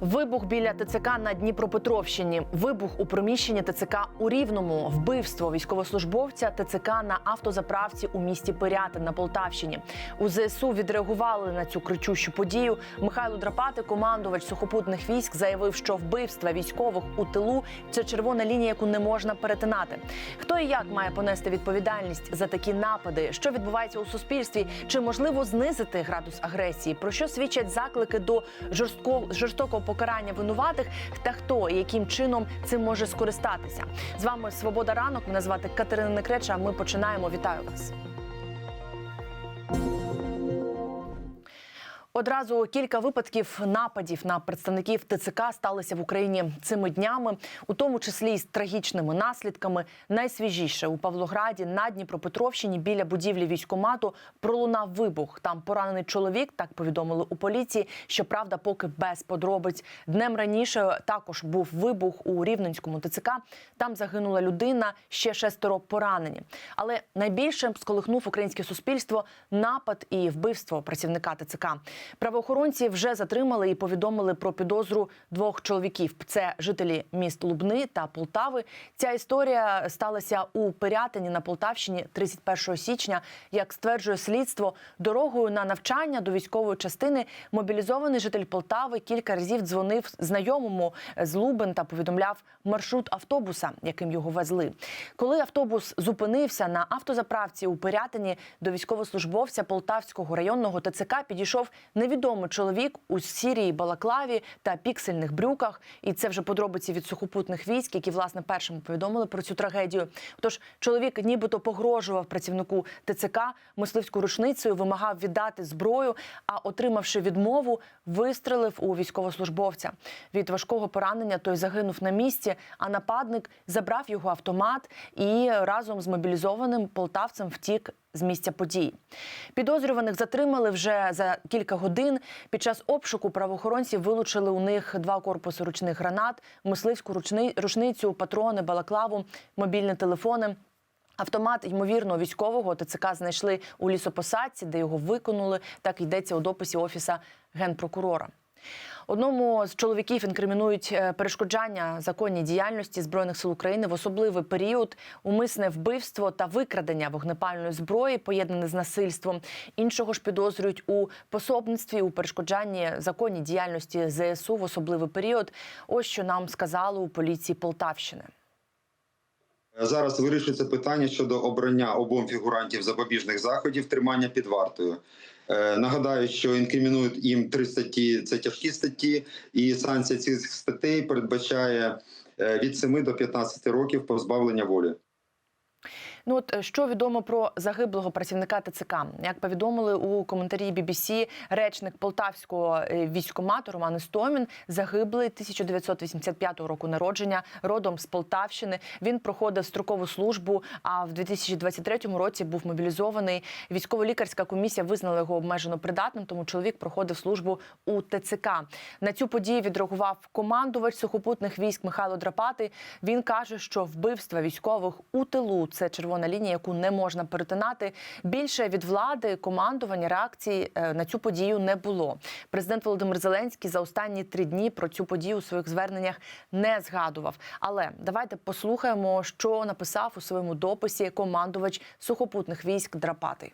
Вибух біля ТЦК на Дніпропетровщині, вибух у приміщенні ТЦК у Рівному, вбивство військовослужбовця ТЦК на автозаправці у місті Пирятин на Полтавщині. У ЗСУ відреагували на цю кричущу подію. Михайло Драпати, командувач сухопутних військ, заявив, що вбивства військових у тилу це червона лінія, яку не можна перетинати. Хто і як має понести відповідальність за такі напади? Що відбувається у суспільстві? Чи можливо знизити градус агресії? Про що свідчать заклики до жорстко жорстокого покарання винуватих та хто яким чином цим може скористатися? З вами Свобода ранок. Мене звати Катерина Некреча. Ми починаємо. Вітаю вас. Одразу кілька випадків нападів на представників ТЦК сталися в Україні цими днями, у тому числі із трагічними наслідками. Найсвіжіше у Павлограді на Дніпропетровщині біля будівлі військомату пролунав вибух. Там поранений чоловік, так повідомили у поліції. Щоправда, поки без подробиць. Днем раніше також був вибух у Рівненському ТЦК. Там загинула людина, ще шестеро поранені. Але найбільше сколихнув українське суспільство напад і вбивство працівника ТЦК. Правоохоронці вже затримали і повідомили про підозру двох чоловіків. Це жителі міст Лубни та Полтави. Ця історія сталася у Пирятині на Полтавщині 31 січня. Як стверджує слідство, дорогою на навчання до військової частини мобілізований житель Полтави кілька разів дзвонив знайомому з Лубен та повідомляв маршрут автобуса, яким його везли. Коли автобус зупинився на автозаправці у Пирятині до військовослужбовця Полтавського районного ТЦК підійшов невідомий чоловік у сірій балаклаві та піксельних брюках. І це вже подробиці від сухопутних військ, які власне першими повідомили про цю трагедію. Тож чоловік нібито погрожував працівнику ТЦК мисливською рушницею, вимагав віддати зброю. А отримавши відмову, вистрелив у військовослужбовця. Від важкого поранення той загинув на місці, а нападник забрав його автомат і разом з мобілізованим полтавцем втік з місця події. Підозрюваних затримали вже за кілька годин. Під час обшуку правоохоронці вилучили у них два корпуси ручних гранат, мисливську рушницю, патрони, балаклаву, мобільні телефони. Автомат ймовірно військового ТЦК знайшли у лісопосадці, де його виконали. Так йдеться у дописі офіса генпрокурора. Одному з чоловіків інкримінують е, перешкоджання законній діяльності збройних сил України в особливий період, умисне вбивство та викрадення вогнепальної зброї, поєднане з насильством. Іншого ж підозрюють у пособництві у перешкоджанні законній діяльності ЗСУ в особливий період. Ось що нам сказали у поліції Полтавщини. Зараз вирішується питання щодо обрання обом фігурантів запобіжних заходів тримання під вартою. Е, Нагадаю, що інкримінують їм три статті це тяжкі статті, і санкція цих статей передбачає е, від 7 до 15 років позбавлення волі. Ну от е, що відомо про загиблого працівника ТЦК? Як повідомили у коментарі BBC, речник полтавського е, військкомату Роман Істомін загиблий 1985 року народження, родом з Полтавщини. Він проходив строкову службу. А в 2023 році був мобілізований. Військово-лікарська комісія визнала його обмежено придатним, тому чоловік проходив службу у ТЦК. На цю подію відреагував командувач сухопутних військ Михайло Драпати. Він каже, що вбивства військових у тилу це червона лінія, яку не можна перетинати. Більше від влади командування реакції е, на цю подію не було. Президент Володимир Зеленський за останні три дні про цю подію у своїх зверненнях не згадував. Але давайте послухаємо, що написав у своєму дописі командувач сухопутних військ Драпати.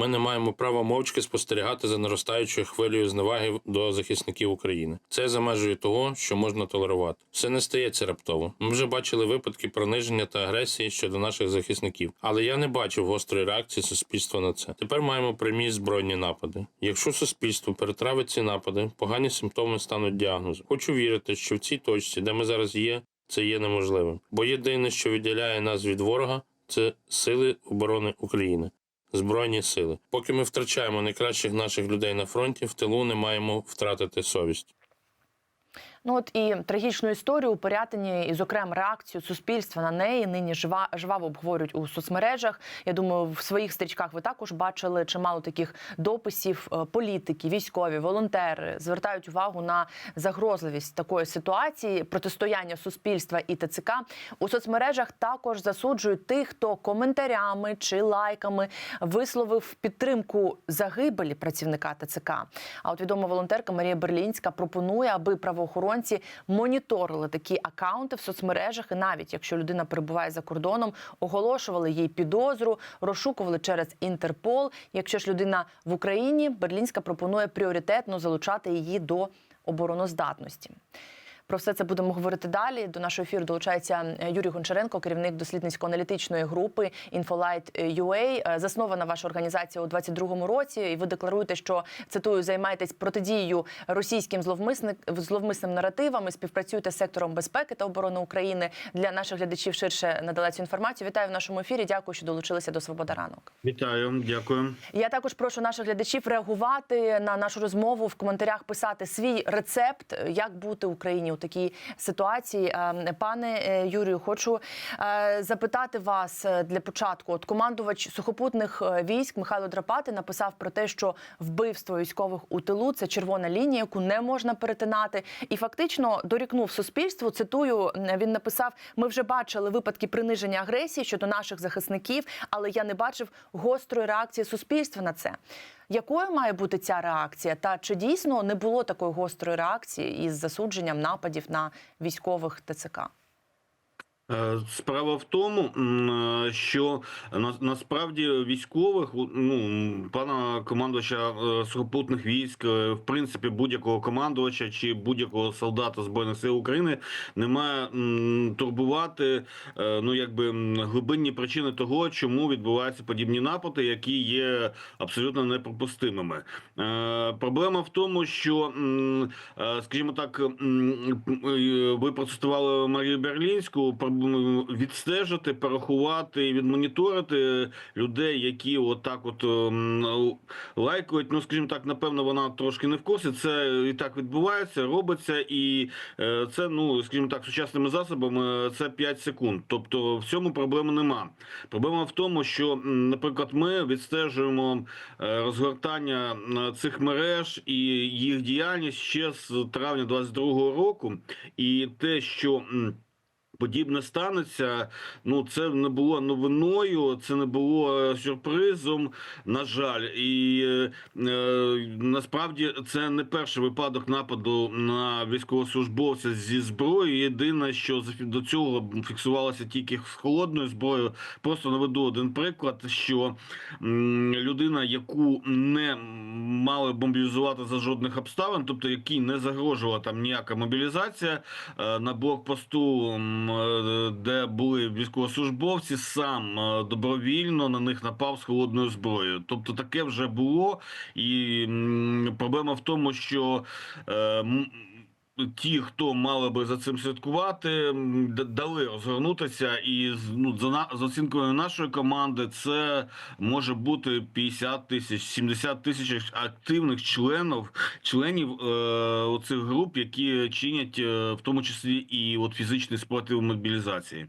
Ми не маємо права мовчки спостерігати за наростаючою хвилею зневаги до захисників України. Це за межею того, що можна толерувати. Все не стається раптово. Ми вже бачили випадки приниження та агресії щодо наших захисників, але я не бачив гострої реакції суспільства на це. Тепер маємо прямі збройні напади. Якщо суспільство перетравить ці напади, погані симптоми стануть діагнозом. Хочу вірити, що в цій точці, де ми зараз є, це є неможливим. Бо єдине, що відділяє нас від ворога, це сили оборони України. Збройні сили. Поки ми втрачаємо найкращих наших людей на фронті, в тилу не маємо втратити совість. Ну от і трагічну історію у Порятині, і зокрема реакцію суспільства на неї нині жва, жваво обговорюють у соцмережах. Я думаю, в своїх стрічках ви також бачили чимало таких дописів. Е, Політики, військові, волонтери звертають увагу на загрозливість такої ситуації, протистояння суспільства і ТЦК. У соцмережах також засуджують тих, хто коментарями чи лайками висловив підтримку загибелі працівника ТЦК. А от відома волонтерка Марія Берлінська пропонує, аби правоохоронці моніторили такі акаунти в соцмережах, і навіть якщо людина перебуває за кордоном, оголошували їй підозру, розшукували через Інтерпол. Якщо ж людина в Україні, Берлінська пропонує пріоритетно залучати її до обороноздатності. Про все це будемо говорити далі. До нашого ефіру долучається е, Юрій Гончаренко, керівник дослідницько-аналітичної групи Infolight UA. Е, Заснована ваша організація у 22-му році. І ви декларуєте, що цитую, займаєтесь протидією російським зловмисник зловмисним наративам і співпрацюєте з сектором безпеки та оборони України. Для наших глядачів ширше надала цю інформацію. Вітаю в нашому ефірі. Дякую, що долучилися до Свобода ранок. Вітаю, дякую. Я також прошу наших глядачів реагувати на нашу розмову в коментарях, писати свій рецепт, як бути Україні у такій ситуації. Е, Пане е, Юрію, хочу е, запитати вас для початку. От командувач сухопутних військ Михайло Драпати написав про те, що вбивство військових у тилу це червона лінія, яку не можна перетинати, і фактично дорікнув суспільству. Цитую, він написав: ми вже бачили випадки приниження агресії щодо наших захисників, але я не бачив гострої реакції суспільства на це. Якою має бути ця реакція? Та чи дійсно не було такої гострої реакції із засудженням нападів на військових ТЦК? Е, Справа в тому, е, що насправді військових, ну пана командувача е, сухопутних військ, в принципі, будь-якого командувача чи будь-якого солдата збройних сил України не має турбувати ну якби глибинні причини того, чому відбуваються подібні напади, які є абсолютно неприпустимими. Проблема в тому, що скажімо так, ви процитували Марію Берлінську. Відстежити, порахувати і відмоніторити людей, які отак, от ем, лайкають. Ну, скажімо так, напевно, вона трошки не в курсі. Це і так відбувається, робиться, і е, це, ну скажімо так, сучасними засобами е, це 5 секунд. Тобто в цьому проблеми нема. Проблема в тому, що, наприклад, ми відстежуємо е, розгортання цих мереж і їх діяльність ще з травня 22-го року, і те, що Подібне станеться. Ну це не було новиною, це не було е, сюрпризом. На жаль, і е, е, насправді це не перший випадок нападу на військовослужбовця зі зброєю. Єдине, що до цього фіксувалося тільки з холодною зброєю. Просто наведу один приклад, що людина, яку не мали мобілізувати за жодних обставин, тобто якій не загрожувала там ніяка мобілізація е, на блокпосту, де були військовослужбовці, сам е, добровільно на них напав з холодною зброєю. Тобто таке вже було, і проблема в тому, що е, Ті, хто мали би за цим слідкувати, дали розгорнутися, і ну за за оцінкою нашої команди, це може бути 50 тисяч, 70 тисяч активних членів членів е, оцих груп, які чинять е, в тому числі і от фізичний спротив мобілізації.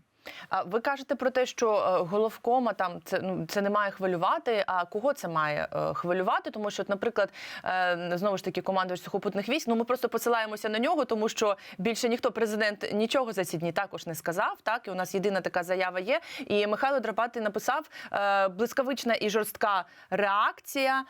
А ви кажете про те, що е, головкома там це ну це не має хвилювати. А кого це має е, хвилювати? Тому що, наприклад, е, знову ж таки, командувач сухопутних військ, ну ми просто посилаємося на нього, тому що більше ніхто президент нічого за ці дні також не сказав. Так і у нас єдина така заява є. І Михайло Драпати написав блискавична і жорстка реакція.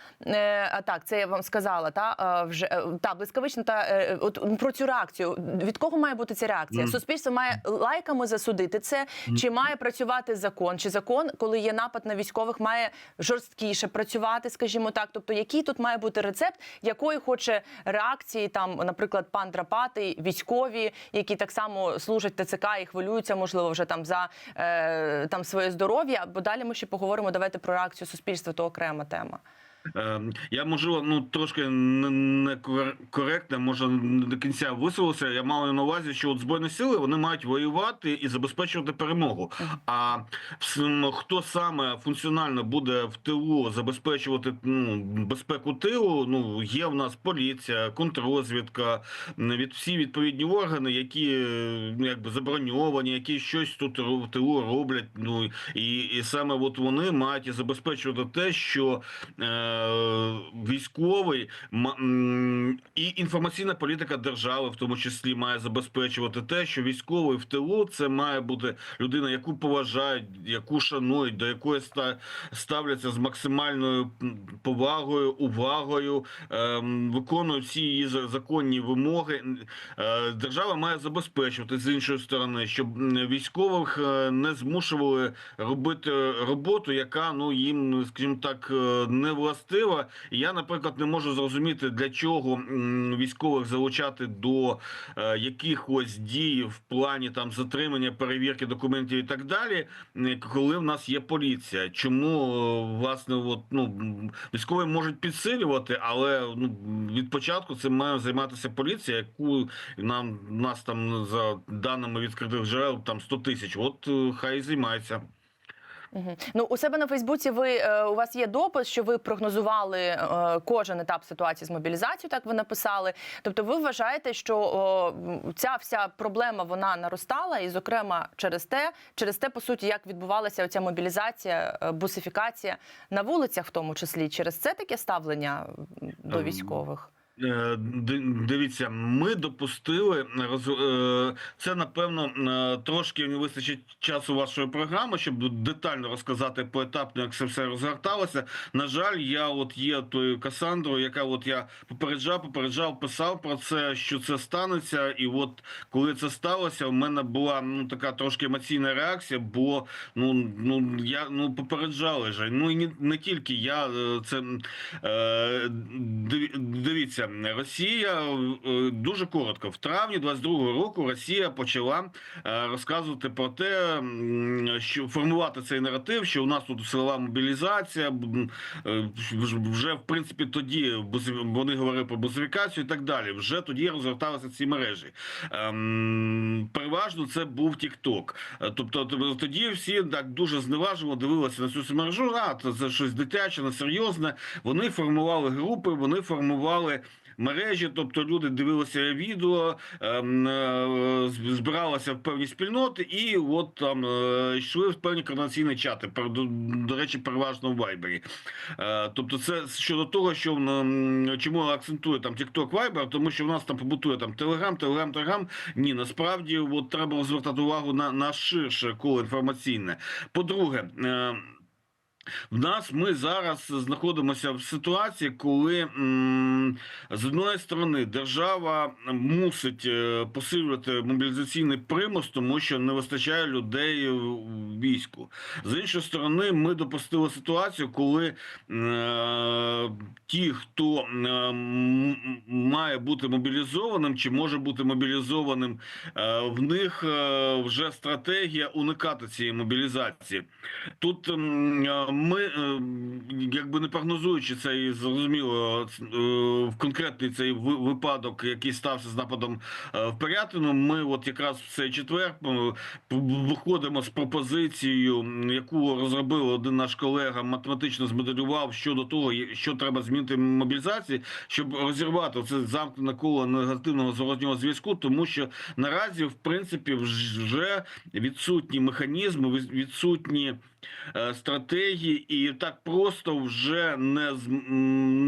А так, це я вам сказала. Та вже та блискавична та от про цю реакцію. Від кого має бути ця реакція? Мгм. Суспільство має лайками засудити це, чи має працювати закон? Чи закон, коли є напад на військових, має жорсткіше працювати, скажімо так? Тобто, який тут має бути рецепт, якої хоче реакції, там, наприклад, пан Драпатий, військові, які так само служать ТЦК і хвилюються, можливо, вже там за е, там своє здоров'я. Бо далі ми ще поговоримо. Давайте про реакцію суспільства, то окрема тема. Е, Я можливо, ну трошки не- коректно, може не до кінця висловився. Я маю на увазі, що от збройні сили вони мають воювати і забезпечувати перемогу. А хто саме функціонально буде в тилу забезпечувати ну, безпеку тилу? Ну є в нас поліція, контррозвідка, від всі відповідні органи, які ну якби заброньовані, які щось тут в тилу роблять. Ну і, і саме от вони мають і забезпечувати те, що е, військовий і інформаційна політика держави, в тому числі, має забезпечувати те, що військовий в тилу це має бути людина, яку поважають, яку шанують, до якої ста- ставляться з максимальною повагою, увагою, ем, виконують всі її законні вимоги. Е, Держава має забезпечувати з іншої сторони, щоб військових е, не змушували робити роботу, яка ну їм, скажімо так, е, не властива. І я, наприклад, не можу зрозуміти, для чого військових залучати до е, якихось дій в плані там затримання, перевірки документів і так далі, коли в нас є поліція. Чому е, власне, от ну військові можуть підсилювати, але ну від початку цим має займатися поліція, яку нам нас там за даними відкритих джерел там 100 тисяч. От е, хай і займається. Ну, у себе на Фейсбуці ви е, у вас є допис, що ви прогнозували е, кожен етап ситуації з мобілізацією. Так ви написали. Тобто, ви вважаєте, що ця вся проблема вона наростала, і, зокрема, через те, через те, по суті, як відбувалася оця мобілізація, е, бусифікація на вулицях, в тому числі, через це таке ставлення до Ем, військових. Е, ди- Дивіться, ми допустили е, це. Напевно, е, трошки не вистачить часу вашої програми, щоб детально розказати поетапно, як це все розгорталося. На жаль, я от є тою Касандрою, яка от я попереджав, попереджав, писав про це, що це станеться. І от коли це сталося, у мене була ну така трошки емоційна реакція, бо ну ну я ну попереджали же. Ну і не, не тільки я це е, диві- дивіться, Росія е, дуже коротко. В травні 22-го року Росія почала е, розказувати про те, що формувати цей наратив, що у нас тут силова мобілізація. е, вже- в принципі тоді вони говорили про бузифікацію і так далі. Вже тоді розгорталися ці мережі. Ем, Переважно це був. Е, Тобто тоді всі так дуже зневажливо дивилися на цю мережу. А це, щось дитяче, несерйозне. Вони формували групи, вони формували. Мережі, тобто люди дивилися відео, ем, е, збиралися в певні спільноти, і от там е, йшли в певні координаційні чати. До, речі, переважно в Вайбері. Е, тобто, це щодо того, що чому я акцентую там TikTok, Viber, тому що в нас там побутує там Telegram, Telegram, Telegram. Ні, насправді от треба звертати увагу на, на ширше коло інформаційне. По-друге, е, в нас ми зараз знаходимося в ситуації, коли з одної сторони держава мусить е, посилювати мобілізаційний примус, тому що не вистачає людей в війську. З іншої сторони, ми допустили ситуацію, коли е, ті, хто е, має бути мобілізованим чи може бути мобілізованим, в них вже стратегія уникати цієї мобілізації. Тут ми, е, якби не прогнозуючи цей зрозуміло е, в конкретний цей випадок, який стався з нападом е, в Пирятину, ми от якраз в цей четвер е, виходимо з пропозицією, яку розробив один наш колега, математично змоделював щодо того, що треба змінити мобілізації, щоб розірвати це замкнене коло негативного зворотнього зв'язку, тому що наразі, в принципі, вже відсутні механізми, відсутні е, стратегії, і так просто вже не з-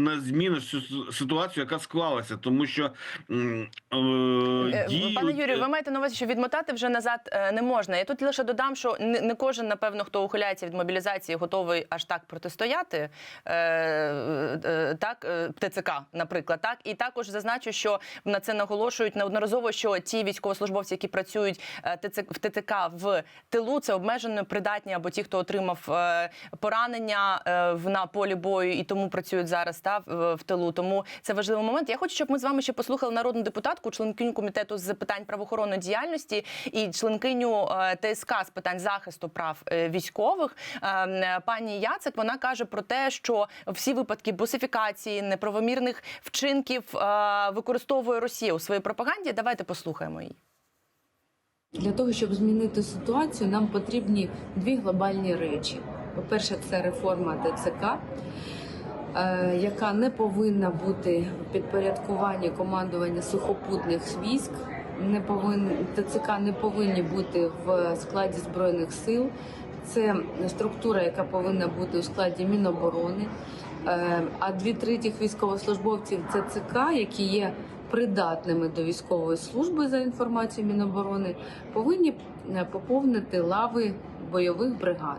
не зміниш цю ситуацію, яка склалася, тому що е, Е, Пане Юрію, ви маєте на увазі, що відмотати вже назад е, не можна. Я тут лише додам, що не, кожен, напевно, хто ухиляється від мобілізації, готовий аж так протистояти. Е, е, так, е, ТЦК, наприклад, так і також зазначу, що на це наголошують неодноразово, що ті військовослужбовці, які працюють е, в ТЦК в тилу, це обмежено придатні або ті, хто отримав е, поранення е, на полі бою і тому працюють зараз та в, тилу. Тому це важливий момент. Я хочу, щоб ми з вами ще послухали народну депутатку, членкиню комітету з питань правоохоронної діяльності і членкиню е, ТСК з питань захисту прав військових. Пані Яцик вона каже про те, що всі випадки босифікації, неправомірних вчинків використовує Росія у своїй пропаганді. Давайте послухаємо її. Для того, щоб змінити ситуацію, нам потрібні дві глобальні речі. По-перше, це реформа ТЦК, е, яка не повинна бути в підпорядкуванні командування сухопутних військ. Не повин... ТЦК не повинні бути в складі збройних сил. Це структура, яка повинна бути у складі Міноборони. Е, А дві третіх військовослужбовців ТЦК, які є придатними до військової служби за інформацією Міноборони, повинні е, поповнити лави бойових бригад.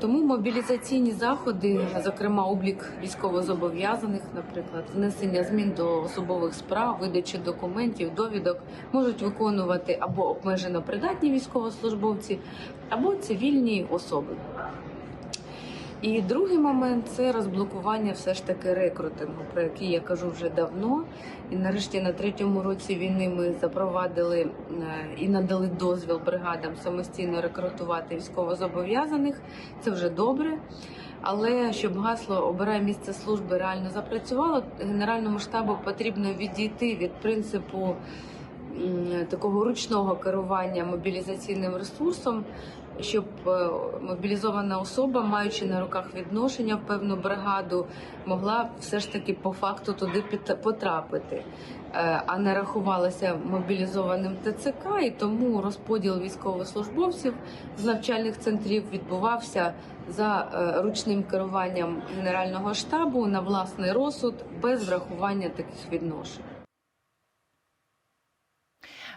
Тому мобілізаційні заходи, зокрема облік військовозобов'язаних, наприклад, внесення змін до особових справ, видачі документів, довідок, можуть виконувати або обмежено придатні військовослужбовці, або цивільні особи. І другий момент це розблокування все ж таки рекрутингу, про який я кажу вже давно. І нарешті на третьому році війни ми запровадили е, і надали дозвіл бригадам самостійно рекрутувати військовозобов'язаних. Це вже добре. Але щоб гасло обирай місце служби реально запрацювало, генеральному штабу потрібно відійти від принципу такого ручного керування мобілізаційним ресурсом, щоб е, мобілізована особа, маючи на руках відношення в певну бригаду, могла все ж таки по факту туди потрапити, е, а не рахувалася мобілізованим ТЦК, і тому розподіл військовослужбовців з навчальних центрів відбувався за е, ручним керуванням генерального штабу на власний розсуд без врахування таких відношень.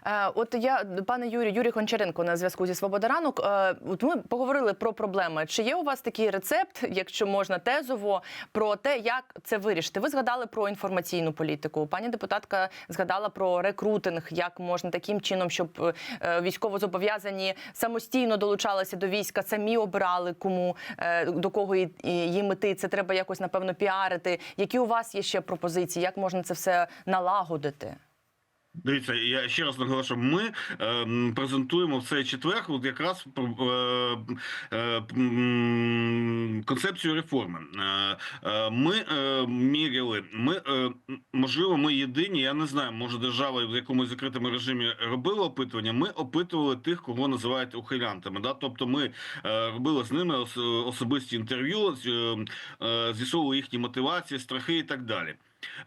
Е, От я, пане Юрій, Юрій Гончаренко на зв'язку зі Свобода ранок. Е, От ми поговорили про проблеми. Чи є у вас такий рецепт, якщо можна тезово, про те, як це вирішити? Ви згадали про інформаційну політику. Пані депутатка згадала про рекрутинг, як можна таким чином, щоб е, військовозобов'язані самостійно долучалися до війська, самі обирали кому до кого їм іти. Це треба якось напевно піарити. Які у вас є ще пропозиції? Як можна це все налагодити? Дивіться, я ще раз наголошу, ми е, презентуємо в цей четвер от якраз е, е, концепцію реформи. Е, е, ми е, міряли, ми е, можливо, ми єдині. Я не знаю, може держава в якомусь закритому режимі робила опитування. Ми опитували тих, кого називають ухилянтами. Да? Тобто, ми е, робили з ними особисті інтерв'ю, е, е, з'ясовували їхні мотивації, страхи і так далі.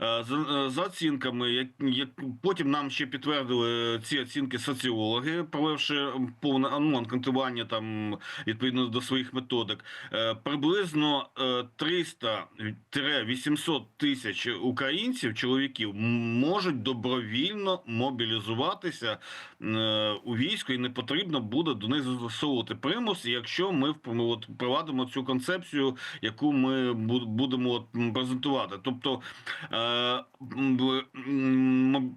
Е, За, е, оцінками, як, як потім нам ще підтвердили ці оцінки соціологи, провівши повне ну, анкетування там відповідно до своїх методик, е, приблизно е, 300-800 тисяч українців, чоловіків, можуть добровільно мобілізуватися е, у військо, і не потрібно буде до них застосовувати примус, якщо ми впровадимо цю концепцію, яку ми бу- будемо презентувати. Тобто Е,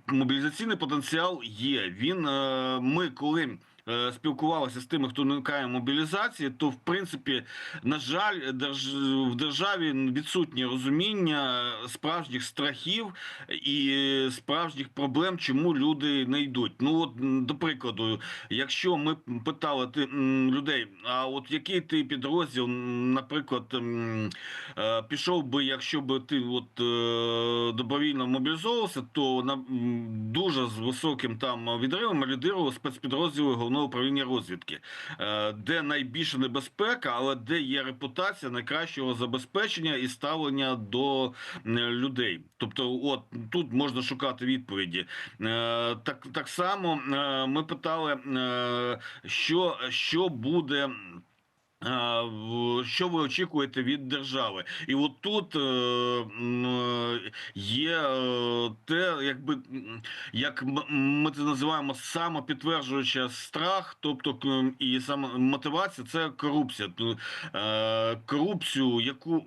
мобілізаційний потенціал є. Він е, ми коли. Е, Спілкувалися з тими, хто уникає мобілізації, то в принципі, на жаль, в державі відсутнє розуміння справжніх страхів і справжніх проблем, чому люди не йдуть. Ну от до прикладу, якщо ми питали ти людей, а от який ти підрозділ, наприклад, е, пішов би, якщо би ти от е, добровільно мобілізовувався, то на дуже з високим там відривом лідирував спецпідрозділи головного управління розвідки, е, де найбільша небезпека, але де є репутація найкращого забезпечення і ставлення до людей. Тобто, от тут можна шукати відповіді. Е, Так, так само е, ми питали, що, що буде. Що ви очікуєте від держави? І от тут е, е, є е, те, якби як ми це називаємо самопідтверджуюча страх, тобто і саме мотивація це корупція. Корупцію, яку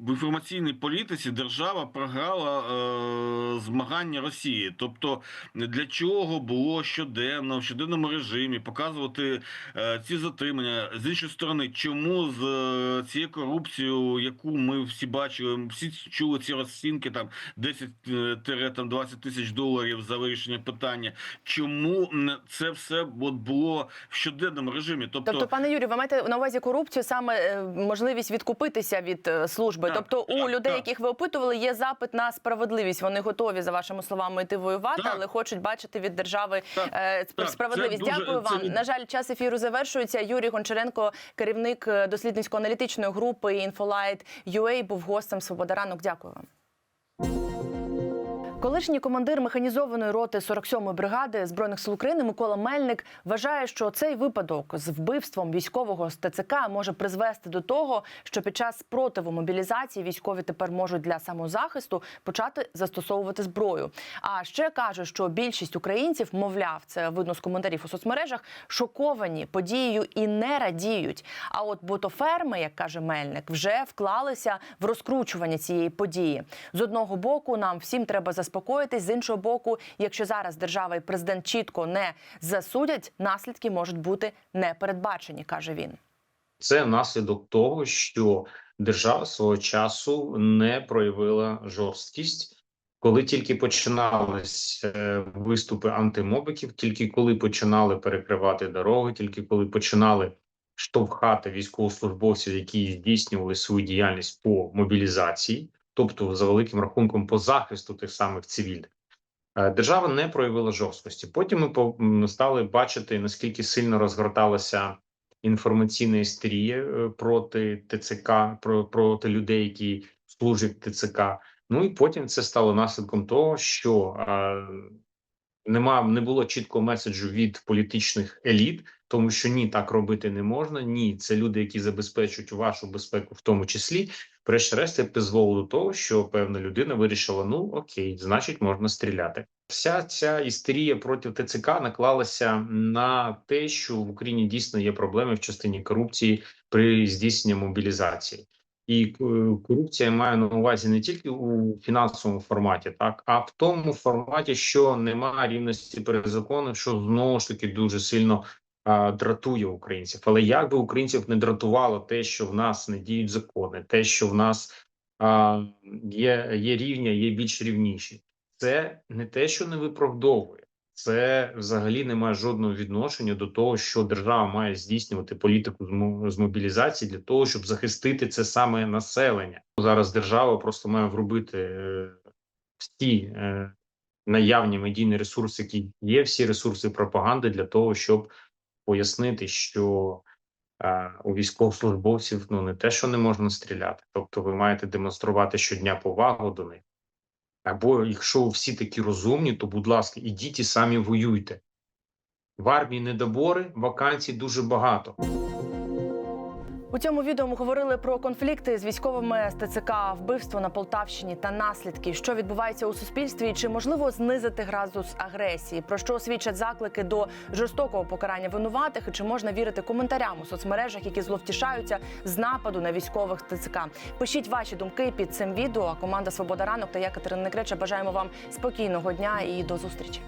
в інформаційній політиці держава програла змагання Росії. Тобто для чого було щоденно в щоденному режимі показувати ці затримання з іншої сторони, чому з е, цією корупцією, яку ми всі бачили, всі чули ці розцінки там 10-20 тисяч доларів за вирішення питання. Чому це все от було в щоденному режимі? Тобто, Тобто, пане Юрію, ви маєте на увазі корупцію саме е, можливість відкупитися від е, служби. Так, тобто, у людей, так. яких ви опитували, є запит на справедливість. Вони готові за вашими словами йти воювати, Так. але хочуть бачити від держави Так, е, сп- так, справедливість. дуже- Дякую це вам. від- На жаль, час ефіру завершується. Юрій Гончаренко, керівник е, дослідницько-аналітичної групи Інфолайт UA, був гостем Свобода ранок. Дякую вам. Колишній командир механізованої роти 47-ї бригади збройних сил України Микола Мельник вважає, що цей випадок з вбивством військового з ТЦК може призвести до того, що під час спротиву мобілізації військові тепер можуть для самозахисту почати застосовувати зброю. А ще каже, що більшість українців, мовляв, це видно з коментарів у соцмережах, шоковані подією і не радіють. А от ботоферми, як каже Мельник, вже вклалися в розкручування цієї події. З одного боку, нам всім треба заспокоїтись, з іншого боку, якщо зараз держава і президент чітко не засудять, наслідки можуть бути непередбачені, каже він. Це наслідок того, що держава свого часу не проявила жорсткість, коли тільки починались е, виступи антимобиків, тільки коли починали перекривати дороги, тільки коли починали штовхати військовослужбовців, які здійснювали свою діяльність по мобілізації, тобто за великим рахунком по захисту тих самих цивільних. Е, Держава не проявила жорсткості. Потім ми стали бачити наскільки сильно розгорталася інформаційна істерія е, проти ТЦК, проти людей, які служать ТЦК. Ну і потім це стало наслідком того, що е, нема не було чіткого меседжу від політичних еліт, тому що ні, так робити не можна. Ні, це люди, які забезпечують вашу безпеку, в тому числі. Врешті-решт, це призвело до того, що певна людина вирішила: ну окей, значить, можна стріляти. Вся ця істерія проти ТЦК наклалася на те, що в Україні дійсно є проблеми в частині корупції при здійсненні мобілізації. І е, корупція має на увазі не тільки у фінансовому форматі, так а в тому форматі, що немає рівності перед законом, що знову ж таки дуже сильно дратує українців. Але як би українців не дратувало те, що в нас не діють закони, те, що в нас а, є, є рівня, є більш рівніші, це не те, що не виправдовує. Це взагалі не має жодного відношення до того, що держава має здійснювати політику з мобілізації для того, щоб захистити це саме населення. Зараз держава просто має вробити е, всі е, наявні медійні ресурси, які є, всі ресурси пропаганди для того, щоб пояснити, що е, у військовослужбовців ну не те, що не можна стріляти, тобто ви маєте демонструвати щодня повагу до них. Або якщо всі такі розумні, то будь ласка, ідіть і самі воюйте. В армії недобори, вакансій дуже багато. У цьому відео ми говорили про конфлікти з військовими з ТЦК, вбивство на Полтавщині та наслідки, що відбувається у суспільстві, і чи можливо знизити градус агресії, про що свідчать заклики до жорстокого покарання винуватих, і чи можна вірити коментарям у соцмережах, які зловтішаються з нападу на військових ТЦК. Пишіть ваші думки під цим відео. Команда Свобода ранок та я Катерина Некреча бажаємо вам спокійного дня і до зустрічі.